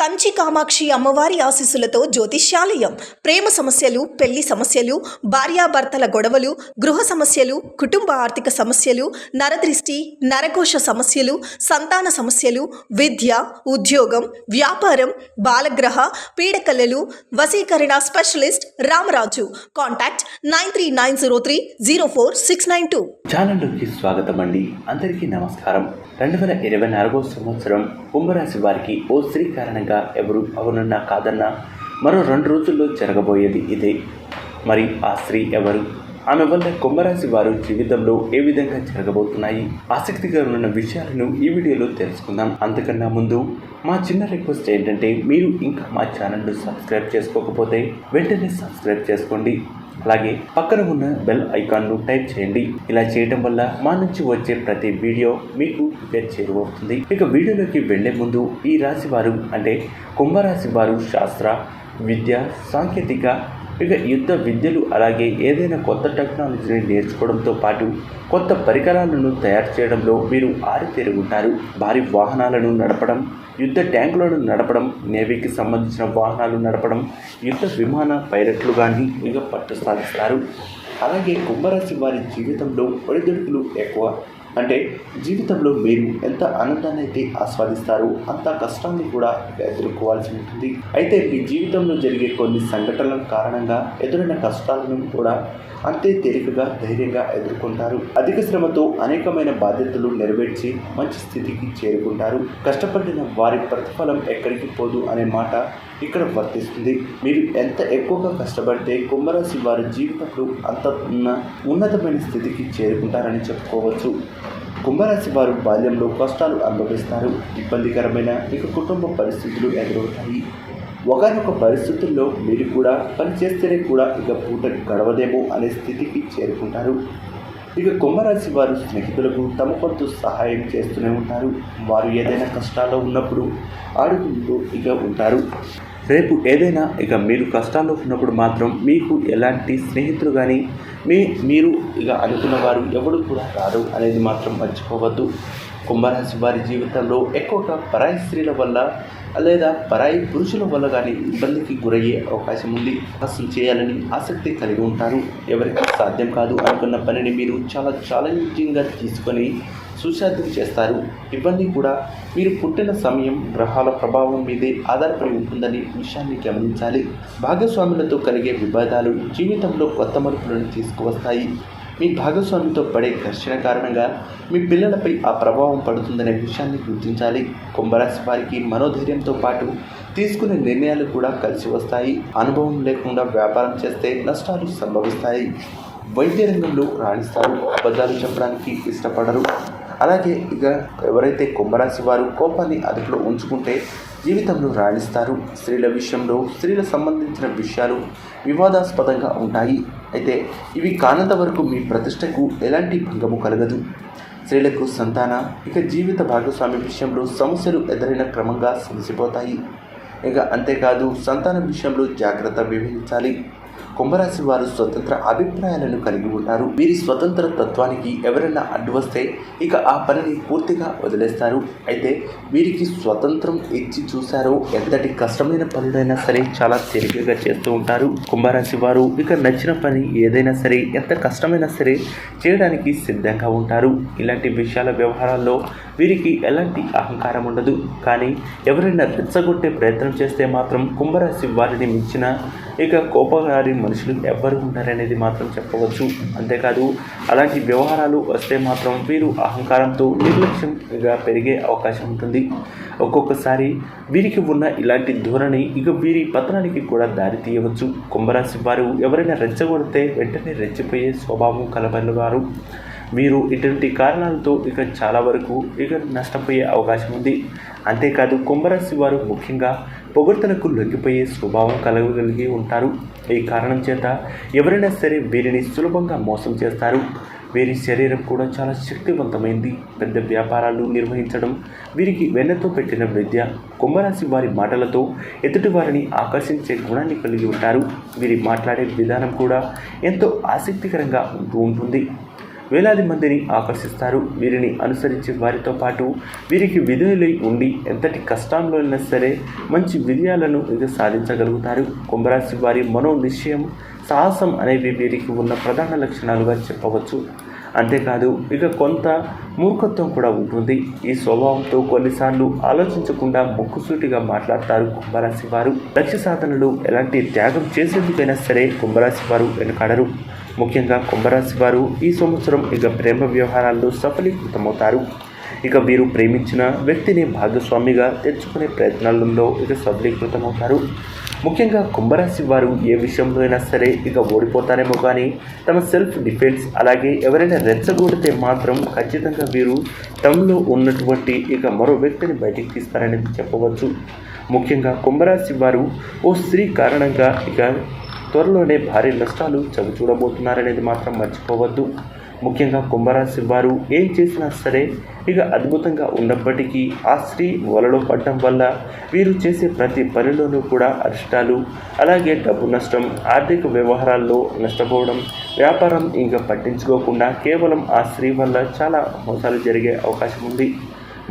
కంచి కామాక్షి అమ్మవారి ఆశీస్సులతో జ్యోతిష్యాలయం. ప్రేమ సమస్యలు పెళ్ళి సమస్యలు భార్యాభర్తల గొడవలు గృహ సమస్యలు కుటుంబ ఆర్థిక సమస్యలు నరదృష్టి నరకోశ సమస్యలు సంతాన సమస్యలు విద్య ఉద్యోగం వ్యాపారం బాలగ్రహ పీడకలలు వసీకరణ specialist Ramaraju. Contact nine three nine zero three zero four six nine two. ఛానల్లోకి స్వాగతం అండి అందరికీ నమస్కారం. రెండు వేల ఇరవై నాలుగో సంవత్సరం కుంభరాశి వారికి ఓ స్త్రీ కారణంగా ఎవరు అవునన్నా కాదన్నా మరో రెండు రోజుల్లో జరగబోయేది ఇదే. మరి ఆ స్త్రీ ఎవరు? ఆమె వల్ల కుంభరాశి వారు జీవితంలో ఏ విధంగా జరగబోతున్నాయి? ఆసక్తిగా ఉన్న విషయాలను ఈ వీడియోలో తెలుసుకుందాం. అంతకన్నా ముందు మా చిన్న రిక్వెస్ట్ ఏంటంటే మీరు ఇంకా మా ఛానల్ను సబ్స్క్రైబ్ చేసుకోకపోతే వెంటనే సబ్స్క్రైబ్ చేసుకోండి. అలాగే పక్కన ఉన్న బెల్ ఐకాన్ను టైప్ చేయండి. ఇలా చేయడం వల్ల మా నుంచి వచ్చే ప్రతి వీడియో మీకు చేరువవుతుంది. ఇక వీడియోలోకి వెళ్ళే ముందు ఈ రాశి వారు అంటే కుంభరాశి వారు శాస్త్ర విద్య సాంకేతిక ఇక యుద్ధ విద్యలు అలాగే ఏదైనా కొత్త టెక్నాలజీని నేర్చుకోవడంతో పాటు కొత్త పరికరాలను తయారు చేయడంలో మీరు ఆరితేరి ఉంటారు భారీ వాహనాలను నడపడం యుద్ధ ట్యాంకులను నడపడం నేవీకి సంబంధించిన వాహనాలు నడపడం యుద్ధ విమాన పైలట్లు కానీ ఇక పట్టు సాధిస్తారు అలాగే కుంభరాశి వారి జీవితంలో ఒడిదుడుకులు ఎక్కువ. అంటే జీవితంలో మీరు ఎంత ఆనందాన్ని అయితే ఆస్వాదిస్తారు అంత కష్టాన్ని కూడా ఎదుర్కోవాల్సి ఉంటుంది. అయితే మీ జీవితంలో జరిగే కొన్ని సంఘటనల కారణంగా ఎదురైన కష్టాలను కూడా అంతే తేలికగా ధైర్యంగా ఎదుర్కొంటారు. అధిక శ్రమతో అనేకమైన బాధ్యతలు నెరవేర్చి మంచి స్థితికి చేరుకుంటారు. కష్టపడిన వారి ప్రతిఫలం ఎక్కడికి పోదు అనే మాట ఇక్కడ వర్తిస్తుంది. మీరు ఎంత ఎక్కువగా కష్టపడితే కుంభరాశి వారి జీవితంలో అంత ఉన్న ఉన్నతమైన స్థితికి చేరుకుంటారని చెప్పుకోవచ్చు. కుంభరాశి వారు బాల్యంలో కష్టాలు అనుభవిస్తారు. ఇబ్బందికరమైన ఇక కుటుంబ పరిస్థితులు ఎదురవుతాయి. ఒకనొక పరిస్థితుల్లో మీరు కూడా పని చేస్తేనే కూడా ఇక పూట గడవదేమో అనే స్థితికి చేరుకుంటారు. ఇక కుంభరాశి వారు స్నేహితులకు తమ కొంత సహాయం చేస్తూనే ఉంటారు. వారు ఏదైనా కష్టాల్లో ఉన్నప్పుడు ఆడుకుంటూ ఇక ఉంటారు. రేపు ఏదైనా ఇక మీరు కష్టాల్లో ఉన్నప్పుడు మాత్రం మీకు ఎలాంటి స్నేహితులు కానీ మీ మీరు ఇక అనుకున్న వారు ఎవరు కూడా రారు అనేది మాత్రం మర్చిపోవద్దు. కుంభరాశి వారి జీవితంలో ఎక్కువగా పరాయి స్త్రీల వల్ల లేదా పరాయి పురుషుల వల్ల కానీ ఇబ్బందికి గురయ్యే అవకాశం ఉంది. అసలు చేయాలని ఆసక్తి కలిగి ఉంటారు. ఎవరికి సాధ్యం కాదు అనుకున్న పనిని మీరు చాలా ఛాలెంజింగ్గా తీసుకొని సుసాధ్యం చేస్తారు. ఇవన్నీ కూడా మీరు పుట్టిన సమయం గ్రహాల ప్రభావం మీదే ఆధారపడి ఉంటుందని విషయాన్ని గమనించాలి. భాగస్వాములతో కలిగే విభేదాలు జీవితంలో కొత్త మలుపులను తీసుకువస్తాయి. మీ భాగస్వామితో పడే ఘర్షణ కారణంగా మీ పిల్లలపై ఆ ప్రభావం పడుతుందనే విషయాన్ని గుర్తించాలి. కుంభరాశి వారికి మనోధైర్యంతో పాటు తీసుకునే నిర్ణయాలు కూడా కలిసి వస్తాయి. అనుభవం లేకుండా వ్యాపారం చేస్తే నష్టాలు సంభవిస్తాయి. వైద్య రంగంలో రాణిస్తారు. అబద్ధాలు చెప్పడానికి ఇష్టపడరు. అలాగే ఇక ఎవరైతే కుంభరాశి వారు కోపాన్ని అదుపులో ఉంచుకుంటే జీవితంలో రాణిస్తారు. స్త్రీల విషయంలో స్త్రీల సంబంధించిన విషయాలు వివాదాస్పదంగా ఉంటాయి. అయితే ఇవి కానంత వరకు మీ ప్రతిష్టకు ఎలాంటి భంగము కలగదు. స్త్రీలకు సంతాన ఇక జీవిత భాగస్వామి విషయంలో సమస్యలు ఎదురైన క్రమంగా సమసిపోతాయి. ఇక అంతేకాదు సంతాన విషయంలో జాగ్రత్త వివహించాలి కుంభరాశి వారు స్వతంత్ర అభిప్రాయాలను కలిగి ఉంటారు. వీరి స్వతంత్ర తత్వానికి ఎవరైనా అడ్డు వస్తే ఇక ఆ పనిని పూర్తిగా వదిలేస్తారు. అయితే వీరికి స్వతంత్రం ఇచ్చి చూశారో ఎంతటి కష్టమైన పనులైనా సరే చాలా తేలికగా చేస్తూ ఉంటారు. కుంభరాశి వారు ఇక నచ్చిన పని ఏదైనా సరే ఎంత కష్టమైనా సరే చేయడానికి సిద్ధంగా ఉంటారు. ఇలాంటి విషయాల వ్యవహారాల్లో వీరికి ఎలాంటి అహంకారం ఉండదు. కానీ ఎవరైనా రెచ్చగొట్టే ప్రయత్నం చేస్తే మాత్రం కుంభరాశి వారిని మించిన ఇక కోపగారి మనుషులు ఎవ్వరు ఉంటారనేది మాత్రం చెప్పవచ్చు. అంతేకాదు అలాంటి వ్యవహారాలు వస్తే మాత్రం వీరు అహంకారంతో నిర్లక్ష్యంగా పెరిగే అవకాశం ఉంటుంది. ఒక్కొక్కసారి వీరికి ఉన్న ఇలాంటి ధోరణి ఇక వీరి పతనానికి కూడా దారి తీయవచ్చు. కుంభరాశి వారు ఎవరైనా రెచ్చగొడితే వెంటనే రెచ్చిపోయే స్వభావం కలబడినవారు వీరు ఇటువంటి కారణాలతో ఇక చాలా వరకు ఇక నష్టపోయే అవకాశం ఉంది. అంతేకాదు కుంభరాశి వారు ముఖ్యంగా పొగడ్తలకు లొంగిపోయే స్వభావం కలగలిగి ఉంటారు. ఈ కారణం చేత ఎవరైనా సరే వీరిని సులభంగా మోసం చేస్తారు. వీరి శరీరం కూడా చాలా శక్తివంతమైంది. పెద్ద వ్యాపారాలు నిర్వహించడం వీరికి వెన్నతో పెట్టిన విద్య కుంభరాశి వారి మాటలతో ఎదుటి వారిని ఆకర్షించే గుణాన్ని కలిగి ఉంటారు. వీరి మాట్లాడే విధానం కూడా ఎంతో ఆసక్తికరంగా ఉంటూ ఉంటుంది. వేలాది మందిని ఆకర్షిస్తారు. వీరిని అనుసరించి వారితో పాటు వీరికి విధులై ఉండి ఎంతటి కష్టంలో అయినా సరే మంచి విజయాలను ఇది సాధించగలుగుతారు. కుంభరాశి వారి మనో నిశ్చయం సాహసం అనేవి వీరికి ఉన్న ప్రధాన లక్షణాలుగా చెప్పవచ్చు. అంతేకాదు ఇక కొంత మూర్ఖత్వం కూడా ఉంటుంది. ఈ స్వభావంతో కొన్నిసార్లు ఆలోచించకుండా ముక్కుసూటిగా మాట్లాడతారు కుంభరాశి వారు. లక్ష్య సాధనలు ఎలాంటి త్యాగం చేసేందుకైనా సరే కుంభరాశి వారు వెనకాడరు. ముఖ్యంగా కుంభరాశి వారు ఈ సంవత్సరం ఇక ప్రేమ వ్యవహారాల్లో సఫలీకృతమవుతారు. ఇక వీరు ప్రేమించిన వ్యక్తిని భాగస్వామిగా తెచ్చుకునే ప్రయత్నాలలో ఇక సఫలీకృతమవుతారు. ముఖ్యంగా కుంభరాశి వారు ఏ విషయంలో అయినా సరే ఇక ఓడిపోతారేమో కానీ తమ సెల్ఫ్ డిఫెన్స్ అలాగే ఎవరైనా రెచ్చగొడితే మాత్రం ఖచ్చితంగా వీరు తమలో ఉన్నటువంటి ఇక మరో వ్యక్తిని బయటికి తీస్తారనేది చెప్పవచ్చు. ముఖ్యంగా కుంభరాశి వారు ఓ స్త్రీ కారణంగా ఇక త్వరలోనే భారీ నష్టాలు చవి చూడబోతున్నారనేది మాత్రం మర్చిపోవద్దు. ముఖ్యంగా కుంభరాశి వారు ఏం చేసినా సరే ఇక అద్భుతంగా ఉన్నప్పటికీ ఆ స్త్రీ వలలో పడడం వల్ల వీరు చేసే ప్రతి పనిలోనూ కూడా అరిష్టాలు. అలాగే డబ్బు నష్టం ఆర్థిక వ్యవహారాల్లో నష్టపోవడం వ్యాపారం ఇంకా పట్టించుకోకుండా కేవలం ఆ స్త్రీ వల్ల చాలా మోసాలు జరిగే అవకాశం ఉంది.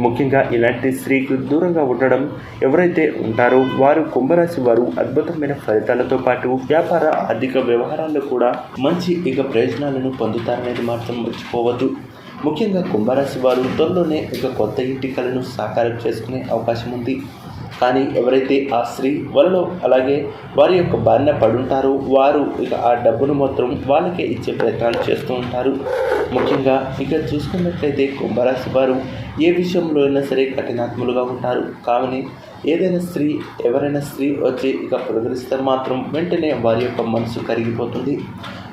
ముఖ్యంగా ఇలాంటి స్త్రీకి దూరంగా ఉండడం ఎవరైతే ఉంటారో వారు కుంభరాశి వారు అద్భుతమైన ఫలితాలతో పాటు వ్యాపార ఆర్థిక వ్యవహారాల్లో కూడా మంచి ఇక ప్రయోజనాలను పొందుతారనేది మాత్రం మర్చిపోవద్దు. ముఖ్యంగా కుంభరాశి వారు త్వరలోనే ఇక కొత్త ఇంటి కలను సాకారం చేసుకునే అవకాశం ఉంది. కానీ ఎవరైతే ఆ స్త్రీ వలలో అలాగే వారి యొక్క బారిన పడుంటారో వారు ఇక ఆ డబ్బును మాత్రం వాళ్ళకే ఇచ్చే ప్రయత్నాలు చేస్తూ ఉంటారు. ముఖ్యంగా ఇక చూసుకున్నట్లయితే కుంభరాశి వారు ఏ విషయంలో అయినా సరే కఠినాత్ములుగా ఉంటారు. కావని ఏదైనా స్త్రీ ఎవరైనా స్త్రీ వచ్చి ఇక ప్రదర్శిస్తే మాత్రం వెంటనే వారి యొక్క మనసు కరిగిపోతుంది.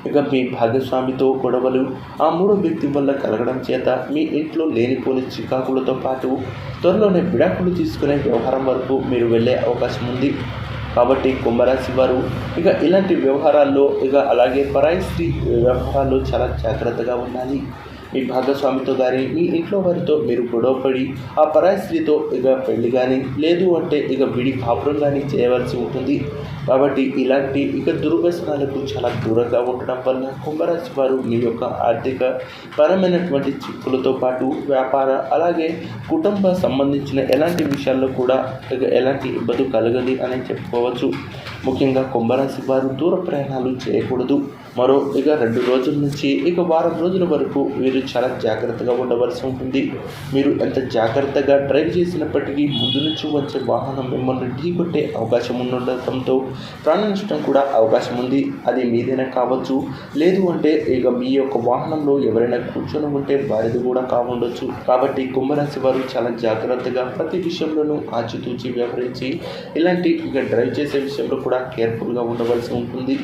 ఇక మీ భాగస్వామితో గొడవలు ఆ మూడో వ్యక్తి వల్ల కలగడం చేత మీ ఇంట్లో లేనిపోని చికాకులతో పాటు త్వరలోనే విడాకులు తీసుకునే వ్యవహారం వరకు మీరు వెళ్ళే అవకాశం ఉంది. కాబట్టి కుంభరాశి వారు ఇక ఇలాంటి వ్యవహారాల్లో ఇక అలాగే పరాయి స్త్రీ వ్యవహారాల్లో చాలా జాగ్రత్తగా ఉండాలి. మీ భాగస్వామితో కానీ మీ ఇంట్లో వారితో మీరు గొడవపడి ఆ పరాయి స్త్రీతో ఇక పెళ్ళి కానీ లేదు అంటే ఇక విడి కాపురం కానీ చేయవలసి ఉంటుంది. కాబట్టి ఇలాంటి ఇక దుర్వ్యసనాలకు చాలా దూరంగా ఉండడం వల్ల కుంభరాశి వారు మీ యొక్క ఆర్థిక పరమైనటువంటి చిక్కులతో పాటు వ్యాపార అలాగే కుటుంబ సంబంధించిన ఎలాంటి విషయాల్లో కూడా ఇక ఎలాంటి ఇబ్బంది కలగదు అని చెప్పుకోవచ్చు. ముఖ్యంగా కుంభరాశి వారు దూర ప్రయాణాలు చేయకూడదు. మరో ఇక రెండు రోజుల నుంచి ఇక వారం రోజుల వరకు మీరు చాలా జాగ్రత్తగా ఉండవలసి ఉంటుంది. మీరు ఎంత జాగ్రత్తగా డ్రైవ్ చేసినప్పటికీ ముందు నుంచి వచ్చే వాహనం మిమ్మల్ని ఢీకొట్టే అవకాశం ఉండటంతో ప్రాణ నష్టం కూడా అవకాశం ఉంది అది మీదైనా కావచ్చు. లేదు అంటే ఇక మీ యొక్క వాహనంలో ఎవరైనా కూర్చొని ఉంటే వారిది కూడా కావుండొచ్చు. కాబట్టి కుంభరాశి వారు చాలా జాగ్రత్తగా ప్రతి విషయంలోనూ ఆచితూచి వ్యవహరించి ఇలాంటి ఇక డ్రైవ్ చేసే విషయంలో కూడా కేర్ఫుల్గా ఉండవలసి ఉంటుంది.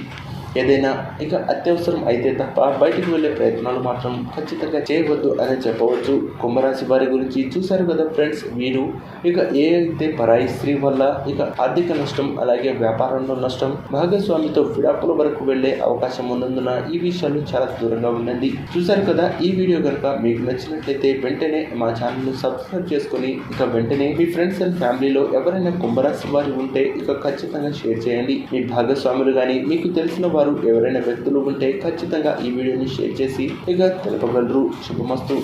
ఏదైనా ఇక అత్యవసరం అయితే తప్ప బయటకు వెళ్ళే ప్రయత్నాలు మాత్రం ఖచ్చితంగా చేయవద్దు అని చెప్పవచ్చు. కుంభరాశి వారి గురించి చూశారు కదా ఫ్రెండ్స్ వీరు. ఇక ఏ అయితే పరాయి స్త్రీ వల్ల ఇక ఆర్థిక నష్టం అలాగే వ్యాపారంలో నష్టం భాగస్వామితో విడాకుల వరకు వెళ్ళే అవకాశం ఉన్నందున ఈ విషయాలు చాలా దూరంగా ఉండండి. చూశారు కదా ఈ వీడియో కనుక మీకు నచ్చినట్లయితే వెంటనే మా ఛానల్ను సబ్స్క్రైబ్ చేసుకొని ఇక వెంటనే మీ ఫ్రెండ్స్ అండ్ ఫ్యామిలీలో ఎవరైనా కుంభరాశి వారు ఉంటే ఇక ఖచ్చితంగా షేర్ చేయండి. మీ భాగస్వాములు కానీ మీకు తెలిసిన వారు వారు ఎవరైనా వ్యక్తులు ఉంటే ఖచ్చితంగా ఈ వీడియోని షేర్ చేసి ఇక తెలపగలరు. శుభమస్తు.